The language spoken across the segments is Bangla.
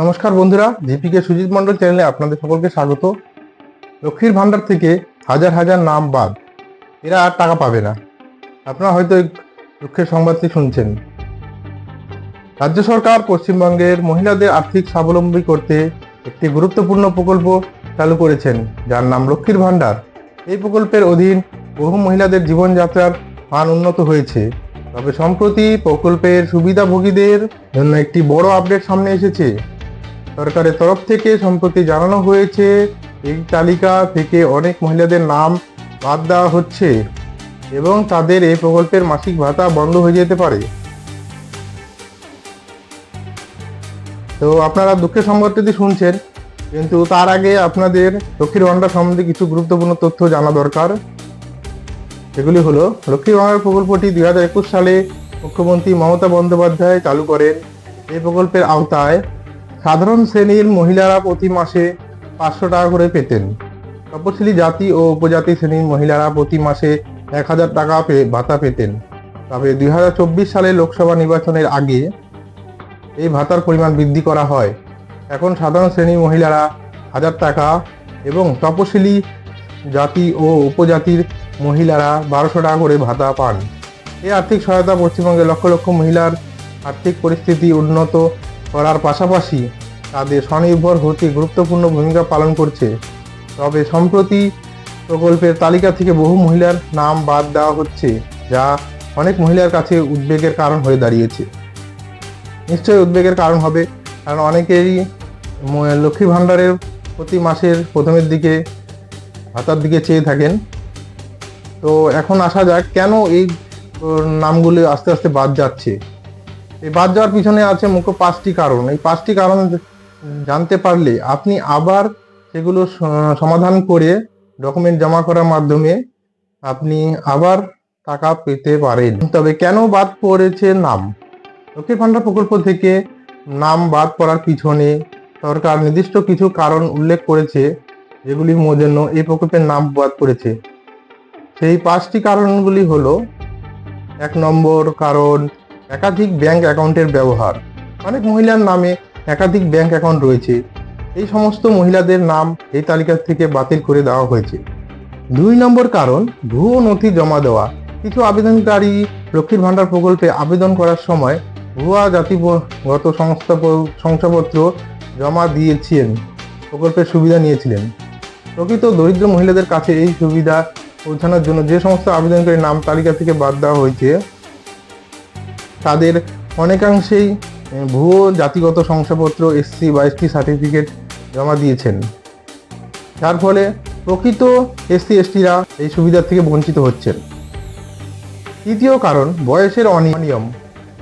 নমস্কার বন্ধুরা জিপিকে সুজিত মন্ডল চ্যানেলে আপনাদের সকলকে স্বাগত। লক্ষ্মীর ভাণ্ডার থেকে হাজার হাজার নাম বাদ, এরা আর টাকা পাবে না। আপনারা হয়তো দুঃখের সংবাদটি শুনছেন। রাজ্য সরকার পশ্চিমবঙ্গের মহিলাদের আর্থিক স্বাবলম্বী করতে একটি গুরুত্বপূর্ণ প্রকল্প চালু করেছেন, যার নাম লক্ষ্মীর ভাণ্ডার। এই প্রকল্পের অধীন বহু মহিলাদের জীবনযাত্রার মান উন্নত হয়েছে। তবে সম্প্রতি প্রকল্পের সুবিধাভোগীদের জন্য একটি বড় আপডেট সামনে এসেছে। সরকারের তরফ থেকে সম্প্রতি জানানো হয়েছে, এই তালিকা থেকে অনেক মহিলাদের নাম বাদ দেওয়া হচ্ছে এবং তাদের এই প্রকল্পের মাসিক ভাতা বন্ধ হয়ে যেতে পারে। তো আপনারা দুঃখের সংবাদটি শুনছেন, কিন্তু তার আগে আপনাদের লক্ষ্মীর ভাণ্ডার সম্বন্ধে কিছু গুরুত্বপূর্ণ তথ্য জানা দরকার। সেগুলি হলো লক্ষ্মীর ভাণ্ডার প্রকল্পটি দুই হাজার একুশ সালে মুখ্যমন্ত্রী মমতা বন্দ্যোপাধ্যায় চালু করেন। এই প্রকল্পের আওতায় সাধারণ শ্রেণির মহিলারা প্রতি মাসে পাঁচশো টাকা করে পেতেন। তপশিলি জাতি ও উপজাতি শ্রেণির মহিলারা প্রতি মাসে এক হাজার টাকা ভাতা পেতেন। তবে দুই হাজার চব্বিশ সালে লোকসভা নির্বাচনের আগে এই ভাতার পরিমাণ বৃদ্ধি করা হয়। এখন সাধারণ শ্রেণির মহিলারা হাজার টাকা এবং তপশিলি জাতি ও উপজাতির মহিলারা বারোশো টাকা করে ভাতা পান। এই আর্থিক সহায়তা পশ্চিমবঙ্গের লক্ষ লক্ষ মহিলার আর্থিক পরিস্থিতি উন্নত করার পাশাপাশি তাদের স্বনির্ভর হতে গুরুত্বপূর্ণ ভূমিকা পালন করছে। তবে সম্প্রতি প্রকল্পের তালিকা থেকে বহু মহিলার নাম বাদ দেওয়া হচ্ছে, যা অনেক মহিলার কাছে উদ্বেগের কারণ হয়ে দাঁড়িয়েছে। নিশ্চয়ই উদ্বেগের কারণ হবে, কারণ অনেকেরই লক্ষ্মী ভাণ্ডারের প্রতি মাসের প্রথমের দিকে ভাতার দিকে চেয়ে থাকেন। তো এখন আসা যাক, কেন এই নামগুলি আস্তে আস্তে বাদ যাচ্ছে? এই বাদ যাওয়ার পিছনে আছে মুখ্য পাঁচটি কারণ। এই পাঁচটি কারণ জানতে পারলে আপনি আবার সেগুলো সমাধান করে ডকুমেন্ট জমা করার মাধ্যমে আপনি আবার টাকা পেতে পারেন। তবে কেন বাদ পড়েছে নাম? লক্ষ্মীর ভাণ্ডার প্রকল্প থেকে নাম বাদ পড়ার পিছনে সরকার নির্দিষ্ট কিছু কারণ উল্লেখ করেছে যেগুলির জন্য এই প্রকল্পের নাম বাদ পড়েছে। সেই পাঁচটি কারণগুলি হলো, এক নম্বর কারণ একাধিক ব্যাংক অ্যাকাউন্টের ব্যবহার। অনেক মহিলার নামে একাধিক ব্যাংক অ্যাকাউন্ট রয়েছে। এই সমস্ত মহিলাদের নাম এই তালিকা থেকে বাতিল করে দেওয়া হয়েছে। দুই নম্বর কারণ, ভুয়ো নথি জমা দেওয়া। কিছু আবেদনকারী লক্ষ্মীর ভাণ্ডার প্রকল্পে আবেদন করার সময় ভুয়া জাতিগত সংস্থা শংসাপত্র জমা দিয়েছিলেন, প্রকল্পের সুবিধা নিয়েছিলেন। প্রকৃত দরিদ্র মহিলাদের কাছে এই সুবিধা পৌঁছানোর জন্য যে সমস্ত আবেদনকারীর নাম তালিকা থেকে বাদ দেওয়া হয়েছে তাদের অনেকাংশেই ভুয়ো জাতিগত শংসাপত্র এসসি বা এসটি সার্টিফিকেট জমা দিয়েছেন। যার ফলে প্রকৃত এসসি এসটিরা এই সুবিধা থেকে বঞ্চিত হচ্ছেন। তৃতীয় কারণ, বয়সের অনিয়ম।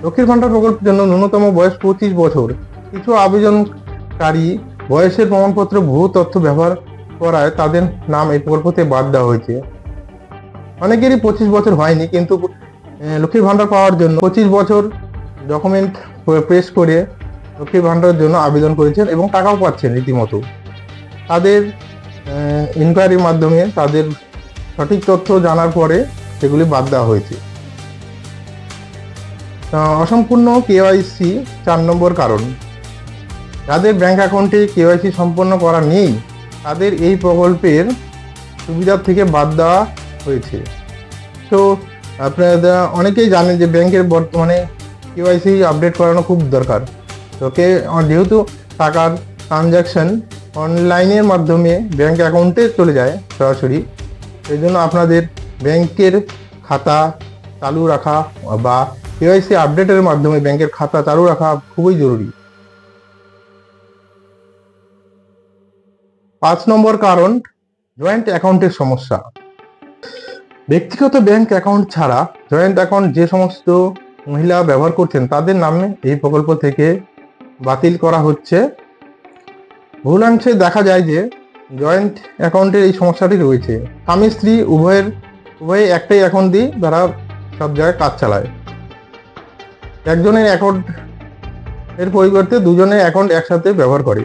লক্ষ্মীর ভাণ্ডার প্রকল্পের জন্য ন্যূনতম বয়স পঁচিশ বছর। কিছু আবেদনকারী বয়সের প্রমাণপত্র, ভুয়ো তথ্য ব্যবহার করায় তাদের নাম এই প্রকল্পতে বাদ দেওয়া হয়েছে। অনেকেরই পঁচিশ বছর হয়নি, কিন্তু লক্ষ্মীর ভাণ্ডার পাওয়ার জন্য পঁচিশ বছর ডকুমেন্ট প্রেস করে লক্ষ্মীর ভাণ্ডারের জন্য আবেদন করেছেন এবং টাকাও পাচ্ছেন রীতিমতো। তাদের ইনকোয়ারির মাধ্যমে তাদের সঠিক তথ্য জানার পরে সেগুলি বাদ দেওয়া হয়েছে। অসম্পূর্ণ কেওয়াইসি চার নম্বর কারণ। যাদের ব্যাংক অ্যাকাউন্টে কেওয়াইসি সম্পন্ন করা নেই, তাদের এই প্রকল্পের সুবিধার থেকে বাদ দেওয়া হয়েছে। তো আপনারা অনেকেই জানেন যে ব্যাংকের বর্তমানে কেওয়াইসি আপডেট করানো খুব দরকার। তো কে যেহেতু টাকার ট্রানজ্যাকশন অনলাইনের মাধ্যমে ব্যাংক অ্যাকাউন্টে চলে যায় সরাসরি, সেই জন্য আপনাদের ব্যাংকের খাতা চালু রাখা বা কেওয়াইসি আপডেটের মাধ্যমে ব্যাংকের খাতা চালু রাখা খুবই জরুরি। পাঁচ নম্বর কারণ জয়েন্ট অ্যাকাউন্টের সমস্যা। ব্যক্তিগত ব্যাংক অ্যাকাউন্ট ছাড়া জয়েন্ট অ্যাকাউন্ট যে সমস্ত মহিলা ব্যবহার করছেন, তাদের নামে এই প্রকল্প থেকে বাতিল করা হচ্ছে। ভুলাংশে দেখা যায় যে জয়েন্ট অ্যাকাউন্টের এই সমস্যাটি রয়েছে। স্বামী, স্ত্রী, উভয়ের, উভয়ে একটাই অ্যাকাউন্ট দিয়ে তারা সব জায়গায় কাজ চালায়। একজনের অ্যাকাউন্ট এর পরিবর্তে দুজনের অ্যাকাউন্ট একসাথে ব্যবহার করে।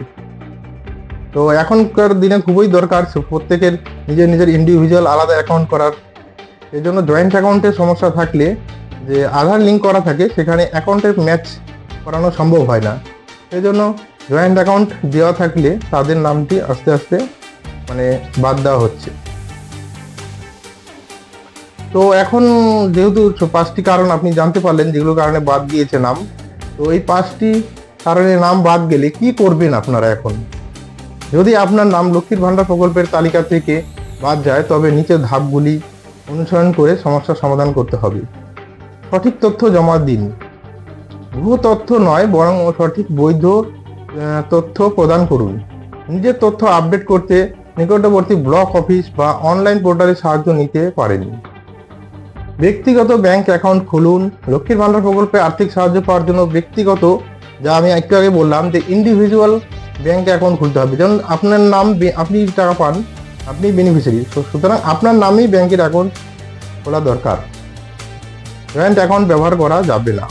তো এখনকার দিনে খুবই দরকার, প্রত্যেকের নিজের নিজের ইন্ডিভিজুয়াল আলাদা অ্যাকাউন্ট করার এই জন্য জয়েন্ট অ্যাকাউন্টে সমস্যা থাকলে যে আধার লিঙ্ক করা থাকে, সেখানে অ্যাকাউন্টের ম্যাচ করানো সম্ভব হয় না। সেই জন্য জয়েন্ট অ্যাকাউন্ট দেওয়া থাকলে তাদের নামটি আস্তে আস্তে মানে বাদ দেওয়া হচ্ছে। তো এখন যেহেতু পাঁচটি কারণ আপনি জানতে পারলেন, যেগুলো কারণে বাদ দিয়েছে নাম, তো এই পাঁচটি কারণে নাম বাদ গেলে কি করবেন আপনারা এখন? যদি আপনার নাম লক্ষ্মীর ভাণ্ডার প্রকল্পের তালিকা থেকে বাদ যায়, তবে নিচের ধাপগুলি অনুসরণ করে সমস্যার সমাধান করতে হবে। সঠিক তথ্য জমা দিন। ভুয়ো তথ্য নয়, বরং সঠিক বৈধ তথ্য প্রদান করুন। নিজের তথ্য আপডেট করতে নিকটবর্তী ব্লক অফিস বা অনলাইন পোর্টালে সাহায্য নিতে পারেন। ব্যক্তিগত ব্যাংক অ্যাকাউন্ট খুলুন। লক্ষ্মীর ভাণ্ডার প্রকল্পে আর্থিক সাহায্য পাওয়ার জন্য ব্যক্তিগত, যা আমি একটু আগে বললাম যে ইন্ডিভিজুয়াল ব্যাংক অ্যাকাউন্ট খুলতে হবে। যেমন আপনার নাম, আপনি টাকা পান আপনি বেনিফিশিয়ারি সুতরাং আপনার নামেই ব্যাংকের অ্যাকাউন্ট খোলা দরকার। জয়েন্ট অ্যাকাউন্ট ব্যবহার করা যাবে না।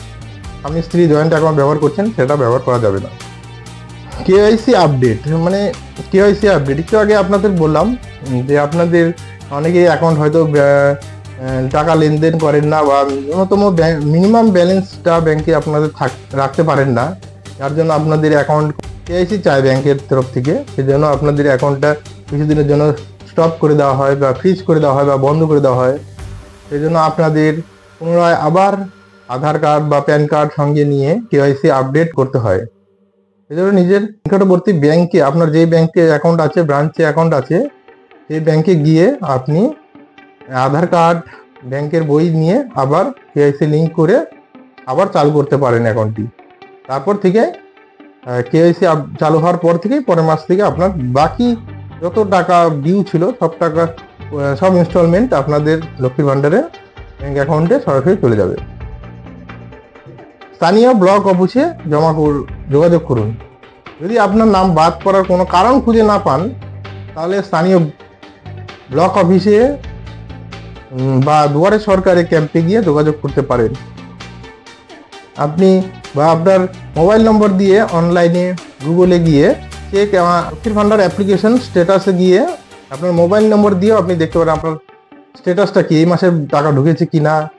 আপনি স্ত্রী জয়েন্ট অ্যাকাউন্ট ব্যবহার করছেন, সেটা ব্যবহার করা যাবে না। কেওয়াইসি আপডেট মানে কেওয়াইসি আপডেট একটু আগে আপনাদের বললাম যে আপনাদের অনেকেই অ্যাকাউন্ট হয়তো টাকা লেনদেন করেন না বা ন্যূনতম মিনিমাম ব্যালেন্সটা ব্যাংকে আপনাদের থাক, রাখতে পারেন না। যার জন্য আপনাদের অ্যাকাউন্ট কেআইসি চায় ব্যাংকের তরফ থেকে, সেজন্য আপনাদের অ্যাকাউন্টটা কিছুদিনের জন্য স্টপ করে দেওয়া হয় বা ফ্রিজ করে দেওয়া হয় বা বন্ধ করে দেওয়া হয়। সেই জন্য আপনাদের পুনরায় আবার আধার কার্ড বা প্যান কার্ড সঙ্গে নিয়ে কেওয়াইসি আপডেট করতে হয়। এজন্য নিজের নিকটবর্তী ব্যাংকে আপনার যে ব্যাংকে অ্যাকাউন্ট আছে ব্রাঞ্চে অ্যাকাউন্ট আছে, সেই ব্যাংকে গিয়ে আপনি আধার কার্ড ব্যাংকের বই নিয়ে আবার কেআইসি লিঙ্ক করে আবার চালু করতে পারেন অ্যাকাউন্টটি তারপর থেকে কেআইসি চালু হওয়ার পর থেকেই পরের মাস থেকে আপনার বাকি যত টাকা ডিউ ছিল, সব টাকা সব ইনস্টলমেন্ট আপনাদের লক্ষ্মীর ভাণ্ডারে ব্যাঙ্ক অ্যাকাউন্টে সরাসরি চলে যাবে। স্থানীয় ব্লক অফিসে জমা যোগাযোগ করুন। যদি আপনার নাম বাদ করার কোনো কারণ খুঁজে না পান, তাহলে স্থানীয় ব্লক অফিসে বা দুয়ারে সরকারি ক্যাম্পে গিয়ে যোগাযোগ করতে পারেন। আপনি বা আপনার মোবাইল নম্বর দিয়ে অনলাইনে গুগলে গিয়ে চেক লক্ষ্মীর ভান্ডার অ্যাপ্লিকেশন স্ট্যাটাসে গিয়ে আপনার মোবাইল নম্বর দিয়েও আপনি দেখতে পারেন আপনার স্ট্যাটাসটা কি, এই মাসে টাকা ঢুকেছে কি না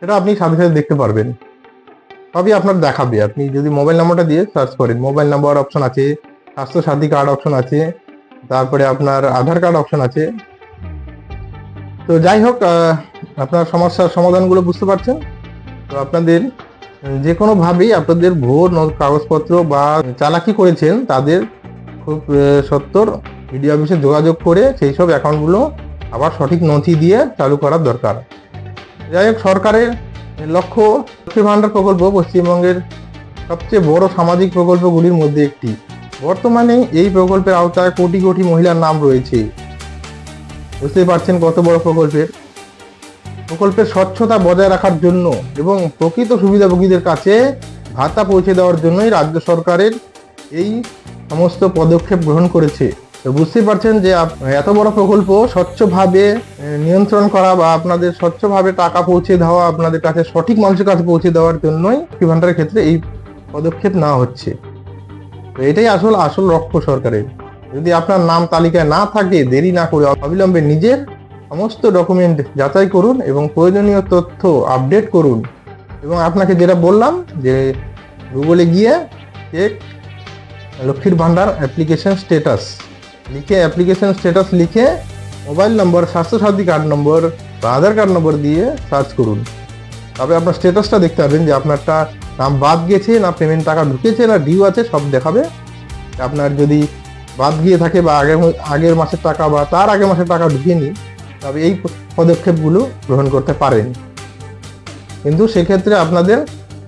সেটা আপনি সাথে সাথে দেখতে পারবেন। সবই আপনার দেখাবে। আপনি যদি মোবাইল নাম্বারটা দিয়ে সার্চ করেন মোবাইল নাম্বার অপশন আছে স্বাস্থ্য সাথী কার্ড অপশন আছে, তারপরে আপনার আধার কার্ড অপশন আছে। তো যাই হোক আপনার সমস্যার সমাধানগুলো বুঝতে পারছেন? তো আপনাদের যে কোনোভাবেই আপনাদের ন- কাগজপত্র বা চালাকি করেছেন, তাদের খুব সত্তর মিডিয়া অফিসে যোগাযোগ করে সেই সব অ্যাকাউন্টগুলো আবার সঠিক নথি দিয়ে চালু করার দরকার। যাই হোক, সরকারের লক্ষ্য লক্ষ্মী ভাণ্ডার প্রকল্প পশ্চিমবঙ্গের সবচেয়ে বড় সামাজিক প্রকল্পগুলির মধ্যে একটি। বর্তমানে এই প্রকল্পের আওতায় কোটি কোটি মহিলার নাম রয়েছে। বুঝতেই পারছেন কত বড় প্রকল্পের? প্রকল্পের স্বচ্ছতা বজায় রাখার জন্য এবং প্রকৃত সুবিধাভোগীদের কাছে ভাতা পৌঁছে দেওয়ার জন্যই রাজ্য সরকারের এই সমস্ত পদক্ষেপ গ্রহণ করেছে। তো বুঝতেই পারছেন যে এত বড় প্রকল্প স্বচ্ছভাবে নিয়ন্ত্রণ করা বা আপনাদের স্বচ্ছভাবে টাকা পৌঁছে দেওয়া, আপনাদের কাছে সঠিক মানুষের কাছে পৌঁছে দেওয়ার জন্যই লক্ষ্মী ভান্ডারের ক্ষেত্রে এই পদক্ষেপ নেওয়া হচ্ছে। তো এটাই আসল আসল লক্ষ্য সরকারের। যদি আপনার নাম তালিকায় না থাকে, দেরি না করে অবিলম্বে নিজের সমস্ত ডকুমেন্ট যাচাই করুন এবং প্রয়োজনীয় তথ্য আপডেট করুন। এবং আপনাকে যেটা বললাম যে, গুগলে গিয়ে check Lakshmir Bhandar application status লিখে অ্যাপ্লিকেশন স্ট্যাটাস লিখে mobile number Swasthya Sathi card number বা আধার কার্ড নম্বর দিয়ে সার্চ করুন। তবে আপনার স্ট্যাটাসটা দেখতে পাবেন যে আপনারটা নাম বাদ গেছে না পেমেন্ট টাকা ঢুকেছে না ডিউ আছে, সব দেখাবে। আপনার যদি বাদ গিয়ে থাকে বা আগের আগের মাসের টাকা বা তার আগের মাসের টাকা ঢুকেনি তবে এই পদক্ষেপগুলো গ্রহণ করতে পারেন। কিন্তু সেক্ষেত্রে আপনাদের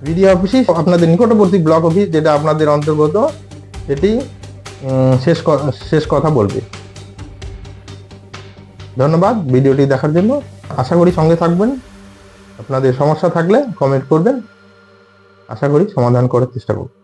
বিডিও অফিসই আপনাদের নিকটবর্তী ব্লক অফিস যেটা আপনাদের অন্তর্গত সেটি শেষ শেষ কথা বলবে। ধন্যবাদ ভিডিওটি দেখার জন্য। আশা করি সঙ্গে থাকবেন। আপনাদের সমস্যা থাকলে কমেন্ট করবেন। আশা করি সমাধান করার চেষ্টা করব।